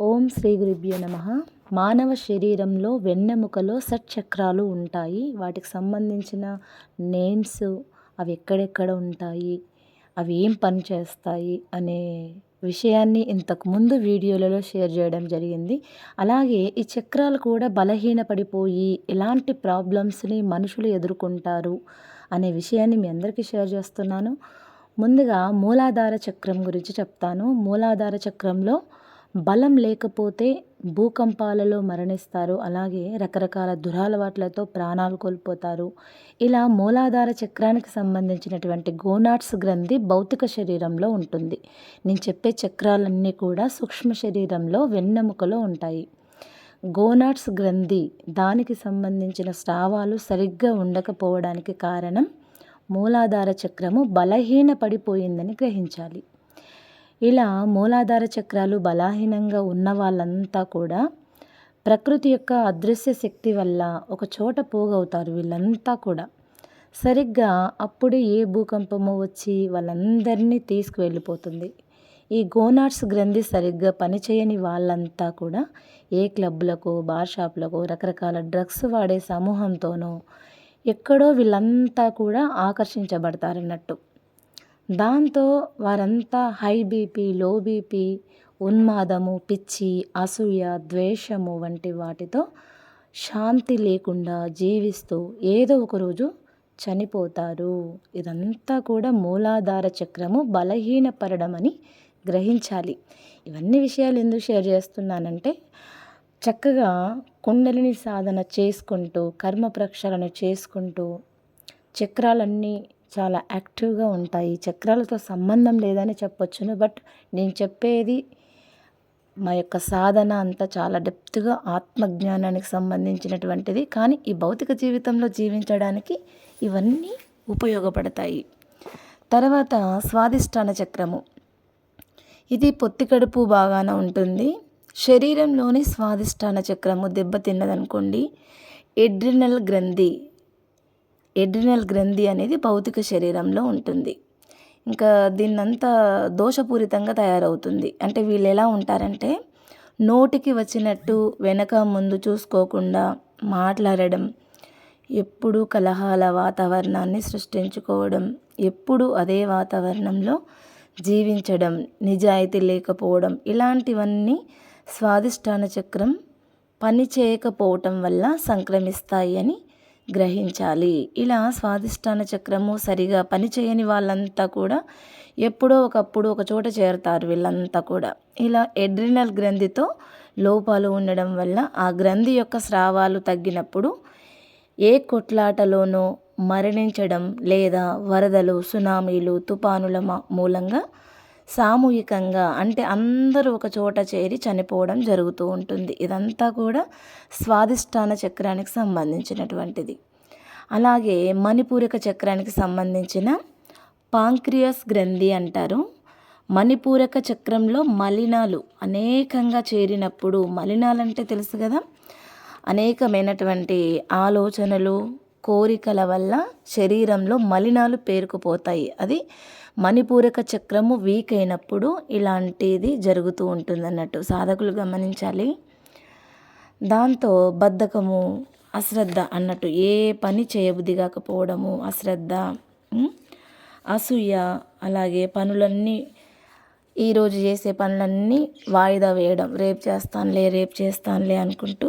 ఓం శ్రీ గురుభ్యో నమ. మానవ శరీరంలో వెన్నెముకలో షట్చక్రాలు ఉంటాయి. వాటికి సంబంధించిన నేమ్స్ అవి ఎక్కడెక్కడ ఉంటాయి? అవి ఏం పని చేస్తాయి? అనే విషయాన్ని ఇంతకుముందు వీడియోలలో షేర్ చేయడం జరిగింది. అలాగే ఈ చక్రాలు కూడా బలహీనపడిపోయి ఎలాంటి ప్రాబ్లమ్స్ని మనుషులు ఎదుర్కొంటారు అనే విషయాన్ని మీ అందరికీ షేర్ చేస్తున్నాను. ముందుగా మూలాధార చక్రం గురించి చెప్తాను. మూలాధార చక్రంలో బలం లేకపోతే భూకంపాలలో మరణిస్తారు. అలాగే రకరకాల దురలవాట్లతో ప్రాణాలు కోల్పోతారు. ఇలా మూలాధార చక్రానికి సంబంధించినటువంటి గోనాట్స్ గ్రంథి భౌతిక శరీరంలో ఉంటుంది. నేను చెప్పే చక్రాలన్నీ కూడా సూక్ష్మ శరీరంలో వెన్నెముకలో ఉంటాయి. గోనాట్స్ గ్రంథి దానికి సంబంధించిన స్రావాలు సరిగ్గా ఉండకపోవడానికి కారణం మూలాధార చక్రము బలహీన పడిపోయిందని గ్రహించాలి. ఇలా మూలాధార చక్రాలు బలహీనంగా ఉన్న వాళ్ళంతా కూడా ప్రకృతి యొక్క అదృశ్య శక్తి వల్ల ఒక చోట పోగవుతారు వీళ్ళంతా కూడా. సరిగ్గా అప్పుడే ఏ భూకంపమో వచ్చి వాళ్ళందరినీ తీసుకువెళ్ళిపోతుంది. ఈ గోనాట్స్ గ్రంథి సరిగ్గా పనిచేయని వాళ్ళంతా కూడా ఏ క్లబ్లకు బార్ షాప్లకు రకరకాల డ్రగ్స్ వాడే సమూహంతోనో ఎక్కడో వీళ్ళంతా కూడా ఆకర్షించబడతారన్నట్టు. దాంతో వారంతా హై బీపీ లో బీపీ ఉన్మాదము పిచ్చి అసూయ ద్వేషము వంటి వాటితో శాంతి లేకుండా జీవిస్తూ ఏదో ఒకరోజు చనిపోతారు. ఇదంతా కూడా మూలాధార చక్రము బలహీనపడడం అని గ్రహించాలి. ఇవన్నీ విషయాలు ఎందుకు షేర్ చేస్తున్నానంటే చక్కగా కుండలిని సాధన చేసుకుంటూ కర్మ ప్రక్షాళన చేసుకుంటూ చక్రాలన్నీ చాలా యాక్టివ్గా ఉంటాయి. చక్రాలతో సంబంధం లేదని చెప్పొచ్చును. బట్ నేను చెప్పేది మా యొక్క సాధన అంతా చాలా డెప్త్గా ఆత్మజ్ఞానానికి సంబంధించినటువంటిది. కానీ ఈ భౌతిక జీవితంలో జీవించడానికి ఇవన్నీ ఉపయోగపడతాయి. తర్వాత స్వాదిష్టాన చక్రము. ఇది పొత్తి కడుపు బాగానే ఉంటుంది. శరీరంలోని స్వాదిష్టాన చక్రము దెబ్బతిన్నదనుకోండి. ఎడ్రినల్ గ్రంథి ఎడ్రినల్ గ్రంథి అనేది భౌతిక శరీరంలో ఉంటుంది. ఇంకా దీన్నంతా దోషపూరితంగా తయారవుతుంది. అంటే వీళ్ళు ఎలా ఉంటారంటే నోటికి వచ్చినట్టు వెనక ముందు చూసుకోకుండా మాట్లాడడం ఎప్పుడు కలహాల వాతావరణాన్ని సృష్టించుకోవడం ఎప్పుడు అదే వాతావరణంలో జీవించడం నిజాయితీ లేకపోవడం ఇలాంటివన్నీ స్వాదిష్టాన చక్రం పని చేయకపోవటం వల్ల సంక్రమిస్తాయి అని గ్రహించాలి. ఇలా స్వాధిష్టాన చక్రము సరిగా పనిచేయని వాళ్ళంతా కూడా ఎప్పుడో ఒకప్పుడు ఒక చోట చేరుతారు వీళ్ళంతా కూడా. ఇలా ఎడ్రినల్ గ్రంథితో లోపాలు ఉండడం వల్ల ఆ గ్రంథి యొక్క స్రావాలు తగ్గినప్పుడు ఏ కొట్లాటలోనో మరణించడం లేదా వరదలు సునామీలు తుపానుల మూలంగా సామూహికంగా అంటే అందరూ ఒక చోట చేరి చనిపోవడం జరుగుతూ ఉంటుంది. ఇదంతా కూడా స్వాదిష్టాన చక్రానికి సంబంధించినటువంటిది. అలాగే మణిపూరిక చక్రానికి సంబంధించిన పాంక్రియస్ గ్రంథి అంటారు. మణిపూరక చక్రంలో మలినాలు అనేకంగా చేరినప్పుడు మలినాలంటే తెలుసు కదా అనేకమైనటువంటి ఆలోచనలు కోరికల వల్ల శరీరంలో మలినాలు పేరుకుపోతాయి. అది మణిపూరక చక్రము వీక్ అయినప్పుడు ఇలాంటిది జరుగుతూ ఉంటుంది అన్నట్టు సాధకులు గమనించాలి. దాంతో బద్ధకము అశ్రద్ధ అన్నట్టు ఏ పని చేయబుద్ధి కాకపోవడము అశ్రద్ధ అసూయ అలాగే పనులన్నీ ఈరోజు చేసే పనులన్నీ వాయిదా వేయడం. రేపు చేస్తానులే రేపు చేస్తానులే అనుకుంటూ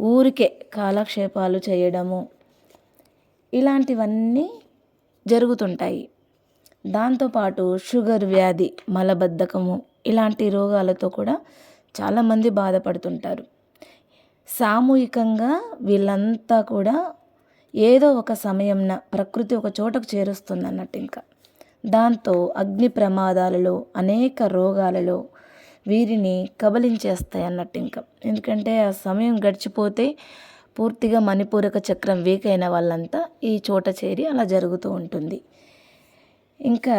ఊరికే కాలక్షేపాలు చేయడము ఇలాంటివన్నీ జరుగుతుంటాయి. దాంతోపాటు షుగర్ వ్యాధి మలబద్ధకము ఇలాంటి రోగాలతో కూడా చాలామంది బాధపడుతుంటారు. సామూహికంగా వీళ్ళంతా కూడా ఏదో ఒక సమయంన ప్రకృతి ఒక చోటకు చేరుస్తుంది అన్నట్టు ఇంకా. దాంతో అగ్ని ప్రమాదాలలో అనేక రోగాలలో వీరిని కబలించేస్తాయి అన్నట్టు ఇంకా. ఎందుకంటే ఆ సమయం గడిచిపోతే పూర్తిగా మణిపూరక చక్రం వీక్ అయిన వాళ్ళంతా ఈ చోట చేరి అలా జరుగుతూ ఉంటుంది. ఇంకా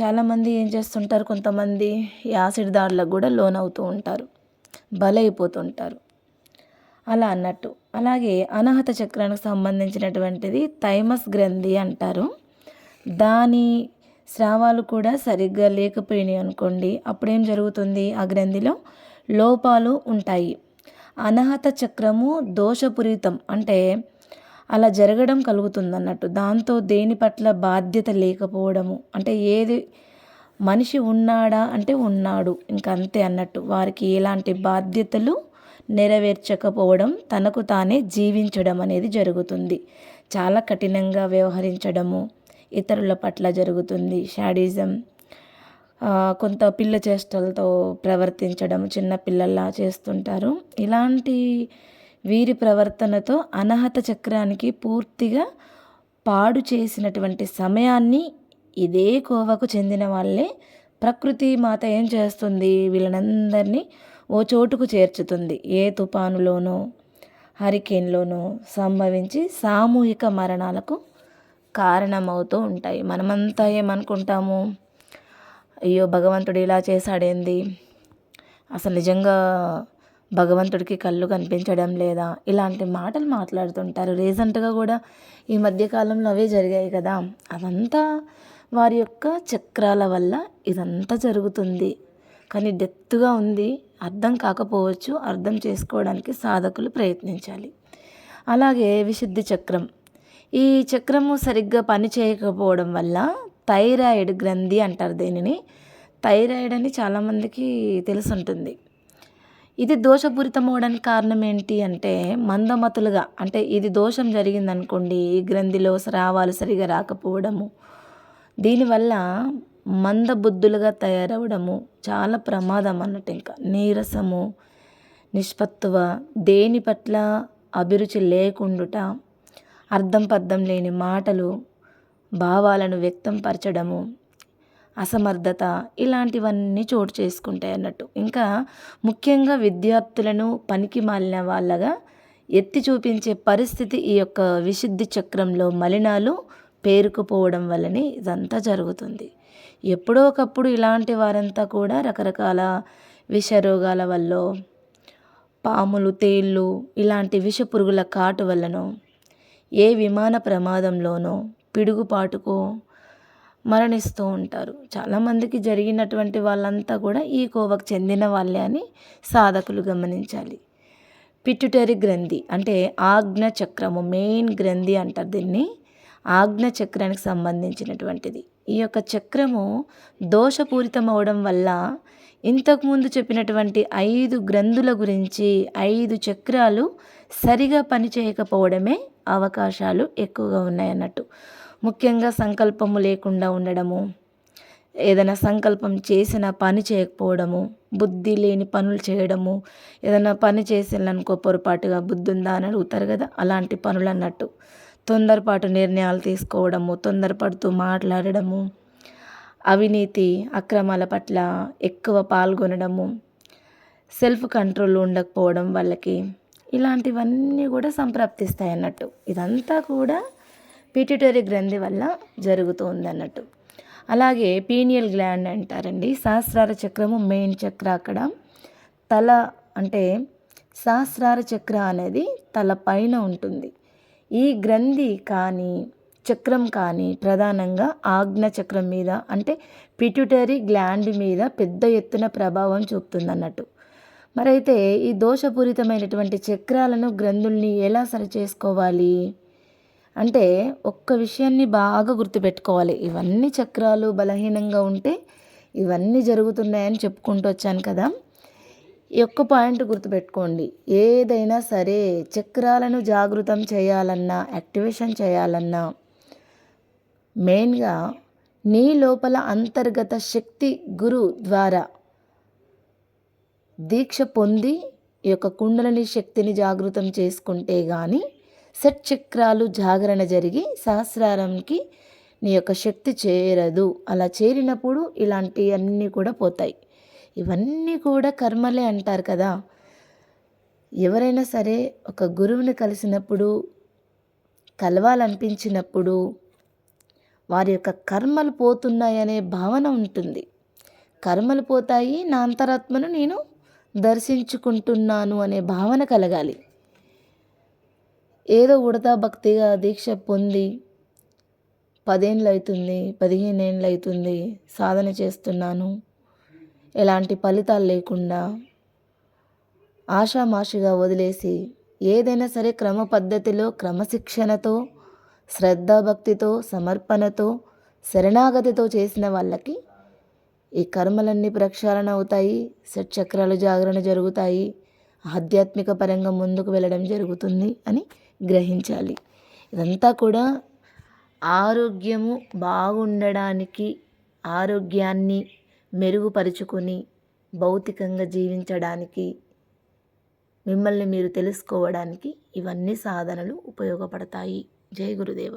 చాలామంది ఏం చేస్తుంటారు? కొంతమంది యాసిడ్ దాడులకు కూడా లోన్ అవుతూ ఉంటారు. బలైపోతుంటారు. అలా అన్నట్టు. అలాగే అనాహత చక్రానికి సంబంధించినటువంటిది థైమస్ గ్రంథి అంటారు. దాని స్రావాలు కూడా సరిగ్గా లేకపోయినాయి అనుకోండి అప్పుడేం జరుగుతుంది? ఆ గ్రంథిలో లోపాలు ఉంటాయి. అనాహత చక్రము దోషపూరితం అంటే అలా జరగడం కలుగుతుంది అన్నట్టు దాంతో దేని పట్ల బాధ్యత లేకపోవడము. అంటే ఏది మనిషి ఉన్నాడా అంటే ఉన్నాడు. ఇంక అంతే అన్నట్టు. వారికి ఎలాంటి బాధ్యతలు నెరవేర్చకపోవడం తనకు తానే జీవించడం అనేది జరుగుతుంది. చాలా కఠినంగా వ్యవహరించడము ఇతరుల పట్ల జరుగుతుంది. షాడిజం కొంత పిల్ల చేష్టలతో ప్రవర్తించడం చిన్న పిల్లల్లా చేస్తుంటారు. ఇలాంటి వీరి ప్రవర్తనతో అనాహత చక్రానికి పూర్తిగా పాడు చేసినటువంటి సమయాన్ని ఇదే కోవకు చెందిన వాళ్ళే ప్రకృతి మాత ఏం చేస్తుంది? వీళ్ళనందరినీ ఓ చోటుకు చేర్చుతుంది. ఏ తుఫానులోనో హరికేన్లోనో సంభవించి సామూహిక మరణాలకు కారణమవుతూ ఉంటాయి. మనమంతా ఏమనుకుంటాము? అయ్యో భగవంతుడు ఇలా చేశాడేంది? అసలు నిజంగా భగవంతుడికి కళ్ళు కనిపించడం లేదా? ఇలాంటి మాటలు మాట్లాడుతుంటారు. రీసెంట్గా కూడా ఈ మధ్యకాలంలో అవే జరిగాయి కదా. అదంతా వారి యొక్క చక్రాల వల్ల ఇదంతా జరుగుతుంది. కానీ డెప్త్గా ఉంది. అర్థం కాకపోవచ్చు. అర్థం చేసుకోవడానికి సాధకులు ప్రయత్నించాలి. అలాగే విశుద్ధి చక్రం. ఈ చక్రము సరిగ్గా పని చేయకపోవడం వల్ల థైరాయిడ్ గ్రంథి అంటారు దీనిని. థైరాయిడ్ అని చాలామందికి తెలుసుంటుంది. ఇది దోషపూరితం అవడానికి కారణం ఏంటి అంటే మందమతులుగా అంటే ఇది దోషం జరిగిందనుకోండి ఈ గ్రంథిలో స్రావాలు సరిగా రాకపోవడము. దీనివల్ల మందబుద్ధులుగా తయారవడము చాలా ప్రమాదం అన్నట్టు ఇంకా. నీరసము నిష్పత్తువ దేని పట్ల అభిరుచి లేకుండుట అర్థం పర్థం లేని మాటలు భావాలను వ్యక్తం పరచడము అసమర్థత ఇలాంటివన్నీ చోటు చేసుకుంటాయి అన్నట్టు. ఇంకా ముఖ్యంగా విద్యార్థులను పనికి మాలిన వాళ్ళగా ఎత్తి చూపించే పరిస్థితి ఈ యొక్క విశుద్ధి చక్రంలో మలినాలు పేరుకుపోవడం వల్లనే ఇదంతా జరుగుతుంది. ఎప్పుడో ఒకప్పుడు ఇలాంటి వారంతా కూడా రకరకాల విషరోగాల వల్ల పాములు తేళ్ళు ఇలాంటి విష పురుగుల కాటు వల్లనో ఏ విమాన ప్రమాదంలోనో పిడుగుపాటుకో మరణిస్తూ ఉంటారు. చాలామందికి జరిగినటువంటి వాళ్ళంతా కూడా ఈ కోవకు చెందిన వాళ్ళే అని సాధకులు గమనించాలి. పిట్యుటరీ గ్రంథి అంటే ఆజ్ఞ చక్రము మెయిన్ గ్రంథి అంటారు దీన్ని. ఆజ్ఞ చక్రానికి సంబంధించినటువంటిది. ఈ యొక్క చక్రము దోషపూరితం అవడం వల్ల ఇంతకుముందు చెప్పినటువంటి ఐదు గ్రంథుల గురించి ఐదు చక్రాలు సరిగా పనిచేయకపోవడమే అవకాశాలు ఎక్కువగా ఉన్నాయన్నట్టు. ముఖ్యంగా సంకల్పము లేకుండా ఉండడము ఏదైనా సంకల్పం చేసిన పని చేయకపోవడము బుద్ధి లేని పనులు చేయడము ఏదైనా పని చేసేయాలనుకో పొరపాటుగా బుద్ధి ఉందా అని అడుగుతారు కదా అలాంటి పనులు అన్నట్టు. తొందరపాటు నిర్ణయాలు తీసుకోవడము తొందరపడుతూ మాట్లాడడము అవినీతి అక్రమాల పట్ల ఎక్కువ పాల్గొనడము సెల్ఫ్ కంట్రోల్ ఉండకపోవడం వాళ్ళకి ఇలాంటివన్నీ కూడా సంప్రాప్తిస్తాయి అన్నట్టు. ఇదంతా కూడా పిట్యూటరీ గ్రంథి వల్ల జరుగుతూ ఉందన్నట్టు అలాగే పీనియల్ గ్లాండ్ అంటారండి. సహస్రార చక్రము మెయిన్ చక్ర అక్కడ. తల అంటే సహస్రార చక్ర అనేది తల పైన ఉంటుంది. ఈ గ్రంథి కానీ చక్రం కానీ ప్రధానంగా ఆజ్ఞ చక్రం మీద అంటే పిట్యూటరీ గ్లాండ్ మీద పెద్ద ఎత్తున ప్రభావం చూపుతుంది అన్నట్టు మరైతే ఈ దోషపూరితమైనటువంటి చక్రాలను గ్రంథుల్ని ఎలా సరి చేసుకోవాలి? అంటే ఒక్క విషయాన్ని బాగా గుర్తుపెట్టుకోవాలి. ఇవన్నీ చక్రాలు బలహీనంగా ఉంటే ఇవన్నీ జరుగుతున్నాయని చెప్పుకుంటూ వచ్చాను కదా. ఈ ఒక్క పాయింట్ గుర్తుపెట్టుకోండి. ఏదైనా సరే చక్రాలను జాగృతం చేయాలన్నా యాక్టివేషన్ చేయాలన్నా మెయిన్గా నీ లోపల అంతర్గత శక్తి గురు ద్వారా దీక్ష పొంది ఈ యొక్క కుండలని శక్తిని జాగృతం చేసుకుంటే కానీ షట్చక్రాలు జాగరణ జరిగి సహస్రారంకి నీ యొక్క శక్తి చేరదు. అలా చేరినప్పుడు ఇలాంటివన్నీ కూడా పోతాయి. ఇవన్నీ కూడా కర్మలే అంటారు కదా. ఎవరైనా సరే ఒక గురువుని కలిసినప్పుడు కలవాలనిపించినప్పుడు వారి యొక్క కర్మలు పోతున్నాయనే భావన ఉంటుంది. కర్మలు పోతాయి నా అంతరాత్మను నేను దర్శించుకుంటున్నాను అనే భావన కలగాలి. ఏదో ఉడతా భక్తిగా దీక్ష పొంది పదేళ్ళు అవుతుంది పదిహేను ఏళ్ళు అవుతుంది సాధన చేస్తున్నాను. ఎలాంటి ఫలితాలు లేకుండా ఆషామాషిగా వదిలేసి ఏదైనా సరే క్రమ పద్ధతిలో క్రమశిక్షణతో శ్రద్ధాభక్తితో సమర్పణతో శరణాగతితో చేసిన వాళ్ళకి ఈ కర్మలన్నీ ప్రక్షాళన అవుతాయి షట్చక్రాలు జాగరణ జరుగుతాయి ఆధ్యాత్మిక పరంగా ముందుకు వెళ్ళడం జరుగుతుంది అని గ్రహించాలి. ఇదంతా కూడా ఆరోగ్యము బాగుండడానికి ఆరోగ్యాన్ని మెరుగుపరుచుకొని భౌతికంగా జీవించడానికి మిమ్మల్ని మీరు తెలుసుకోవడానికి ఇవన్నీ సాధనలు ఉపయోగపడతాయి. జై గురుదేవ.